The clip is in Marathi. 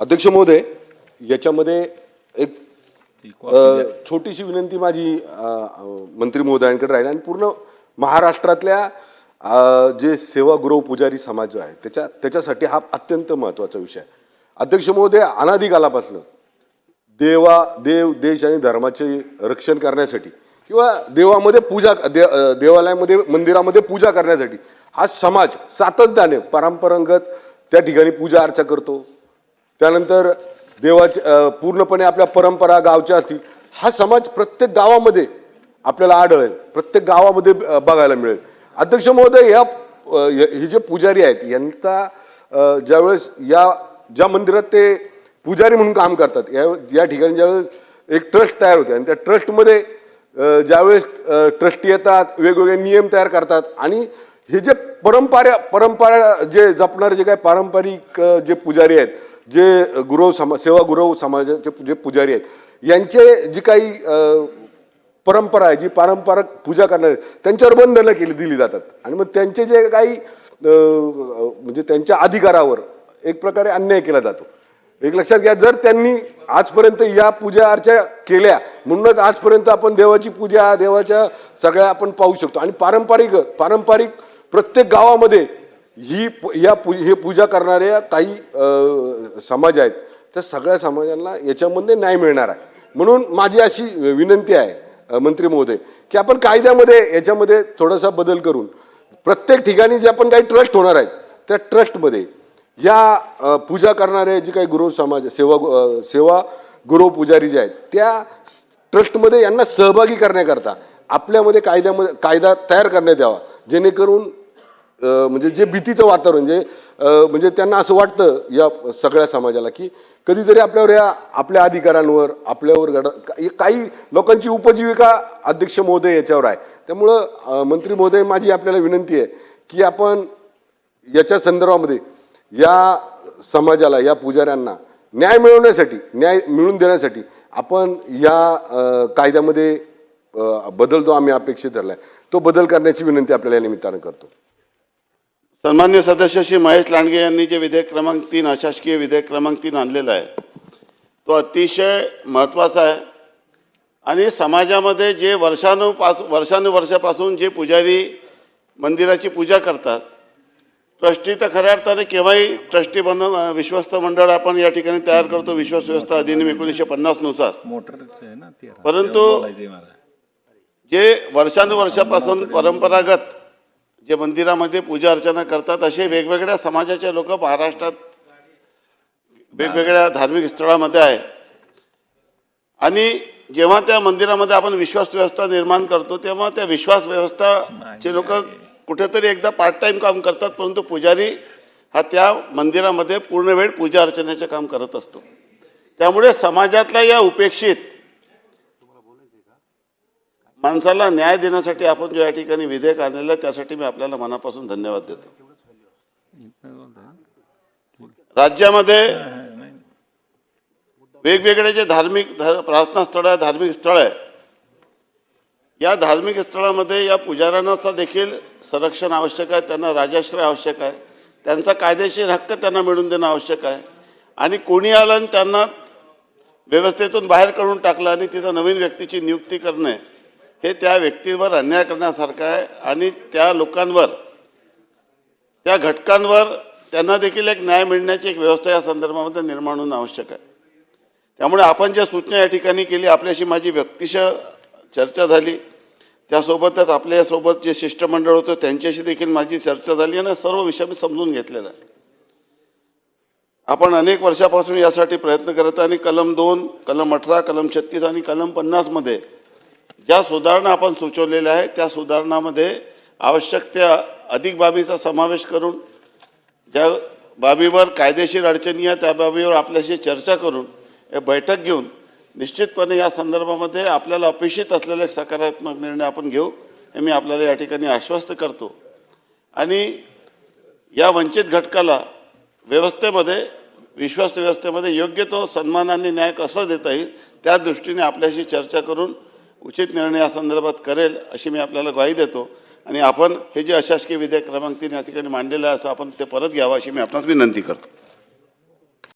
अध्यक्ष महोदय याच्यामध्ये एक छोटीशी विनंती माझी मंत्री महोदयांकडे राहील आणि पूर्ण महाराष्ट्रातल्या जे सेवागृह पुजारी समाज जो आहे त्याच्या त्याच्यासाठी हा अत्यंत महत्त्वाचा विषय आहे. अध्यक्ष महोदय अनादिकालापासून देवा देव देश आणि धर्माचे रक्षण करण्यासाठी किंवा देवामध्ये पूजा दे देवालयामध्ये मंदिरामध्ये पूजा करण्यासाठी हा समाज सातत्याने परंपरागत त्या ठिकाणी पूजा अर्चा करतो. त्यानंतर देवाचे पूर्णपणे आपल्या परंपरा गावच्या असतील हा समाज प्रत्येक गावामध्ये आपल्याला आढळेल. प्रत्येक गावामध्ये बघायला मिळेल. अध्यक्ष महोदय या हे जे पुजारी आहेत यांचा ज्यावेळेस या ज्या मंदिरात ते पुजारी म्हणून काम करतात या या ठिकाणी ज्यावेळेस एक ट्रस्ट तयार होते आणि त्या ट्रस्टमध्ये ज्यावेळेस ट्रस्टी येतात वेगवेगळे नियम तयार करतात आणि हे जे परंपरा परंपरा जे जपणारे जे काही पारंपरिक जे पुजारी आहेत जे गुरव समा सेवा गुरव समाजाचे जे पुजारी आहेत यांचे जी काही परंपरा आहे जी पारंपरिक पूजा करणारे त्यांच्यावर बंधनं केली दिली जातात. आणि मग त्यांचे जे काही म्हणजे त्यांच्या अधिकारावर एक प्रकारे अन्याय केला जातो. एक लक्षात घ्या जर त्यांनी आजपर्यंत या पूजा अर्चा केल्या म्हणूनच आजपर्यंत आपण देवाची पूजा देवाच्या सगळ्या आपण पाहू शकतो. आणि पारंपरिक पारंपरिक प्रत्येक गावामध्ये ही या पू हे पूजा करणाऱ्या काही समाज आहेत त्या सगळ्या समाजांना याच्यामध्ये न्याय मिळणार आहे. म्हणून माझी अशी विनंती आहे मंत्री महोदय की आपण कायद्यामध्ये याच्यामध्ये थोडासा बदल करून प्रत्येक ठिकाणी जे आपण काही ट्रस्ट होणार आहेत त्या ट्रस्टमध्ये या पूजा करणारे जे काही गुरु समाज सेवा सेवा गुरु पुजारी जे आहेत त्या ट्रस्टमध्ये यांना सहभागी करण्याकरता आपल्यामध्ये कायद्यामध्ये कायदा तयार करण्यात यावा जेणेकरून म्हणजे जे भीतीचं वातावरण जे म्हणजे त्यांना असं वाटतं या सगळ्या समाजाला की कधीतरी आपल्यावर या आपल्या अधिकारांवर आपल्यावर घड काही लोकांची उपजीविका अध्यक्ष महोदय याच्यावर आहे. त्यामुळं मंत्री महोदय माझी आपल्याला विनंती आहे की आपण याच्या संदर्भामध्ये या समाजाला या पुजाऱ्यांना न्याय मिळवण्यासाठी न्याय मिळवून देण्यासाठी आपण या कायद्यामध्ये बदल जो आम्ही अपेक्षित धरला आहे तो बदल करण्याची विनंती आपल्याला या निमित्तानं करतो. सन्मान्य सदस्य श्री महेश लांडगे यांनी जे विधेयक क्रमांक तीन अशासकीय विधेयक क्रमांक तीन आणलेला आहे तो अतिशय महत्त्वाचा आहे. आणि समाजामध्ये जे वर्षानुपास वर्षानुवर्षापासून जे पुजारी मंदिराची पूजा करतात ट्रस्टी तर खऱ्या अर्थाने केव्हाही ट्रस्टी बनव विश्वस्त मंडळ आपण या ठिकाणी तयार करतो विश्वास व्यवस्था अधिनियम एकोणीसशे पन्नासनुसार परंतु जे वर्षानुवर्षापासून परंपरागत जे मंदिरामध्ये पूजा अर्चना करतात असे वेगवेगळ्या समाजाचे लोक महाराष्ट्रात वेगवेगळ्या धार्मिक स्थळामध्ये आहे. आणि जेव्हा त्या मंदिरामध्ये आपण विश्वास व्यवस्था निर्माण करतो तेव्हा त्या विश्वास व्यवस्थाचे लोक कुठेतरी एकदा पार्ट टाइम काम करतात परंतु पुजारी हा त्या मंदिरामध्ये पूर्ण वेळ पूजा अर्चनेचे काम करत असतो. त्यामुळे समाजातल्या या उपेक्षित माणसाला न्याय देण्यासाठी आपण जो या ठिकाणी विधेयक आणलेलं आहे त्यासाठी मी आपल्याला मनापासून धन्यवाद देतो. राज्यामध्ये वेगवेगळे जे धार्मिक प्रार्थना स्थळ आहे धार्मिक स्थळ आहे या धार्मिक स्थळामध्ये या पुजाऱ्यांचा देखील संरक्षण आवश्यक आहे त्यांना राजाश्रय आवश्यक आहे त्यांचा कायदेशीर हक्क त्यांना मिळवून देणं आवश्यक आहे. आणि कोणी आलं आणि त्यांना व्यवस्थेतून बाहेर काढून टाकलं आणि तिथं नवीन व्यक्तीची नियुक्ती करणे हे त्या व्यक्तीवर अन्याय करण्यासारखं आहे आणि त्या लोकांवर त्या घटकांवर त्यांना देखील एक न्याय मिळण्याची एक व्यवस्था या संदर्भामध्ये निर्माण होणं आवश्यक आहे. त्यामुळे आपण ज्या सूचना या ठिकाणी केली आपल्याशी माझी व्यक्तिशः चर्चा झाली. त्यासोबतच आपल्यासोबत जे शिष्टमंडळ होतं त्यांच्याशी देखील माझी चर्चा झाली आणि सर्व विषय मी समजून घेतलेला आहे. आपण अनेक वर्षापासून यासाठी प्रयत्न करत आहे आणि कलम दोन कलम अठरा कलम छत्तीस आणि कलम पन्नासमध्ये ज्या सुधारणा आपण सुचवलेल्या आहेत त्या सुधारणामध्ये आवश्यक त्या अधिक बाबीचा समावेश करून ज्या बाबीवर कायदेशीर अडचणी आहे त्या बाबीवर आपल्याशी चर्चा करून हे बैठक घेऊन निश्चितपणे या संदर्भामध्ये आपल्याला अपेक्षित असलेले एक सकारात्मक निर्णय आपण घेऊ हे मी आपल्याला या ठिकाणी आश्वस्त करतो. आणि या वंचित घटकाला व्यवस्थेमध्ये विश्वास व्यवस्थेमध्ये योग्य तो सन्मानाने न्याय कसा देता येईल त्या दृष्टीने आपल्याशी चर्चा करून उचित निर्णय या संदर्भात करेल अशी मी आपल्याला ग्वाही देतो. आणि आपण हे जे अशासकीय विधेयक क्रमांक तीन या ठिकाणी मांडलेलं आहे असं आपण ते परत घ्यावं अशी मी आपणास विनंती करतो.